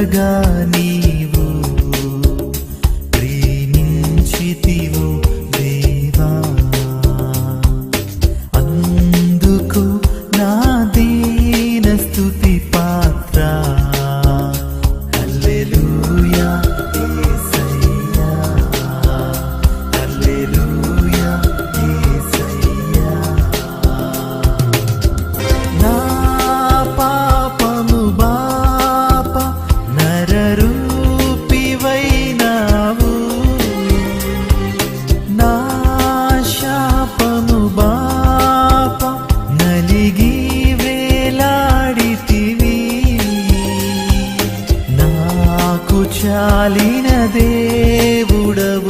ఎంతగా నీవు ప్రేమించితివు దేవా. అందుకు నా దీన స్థుతి మాకు చాలిన దేవుడవు.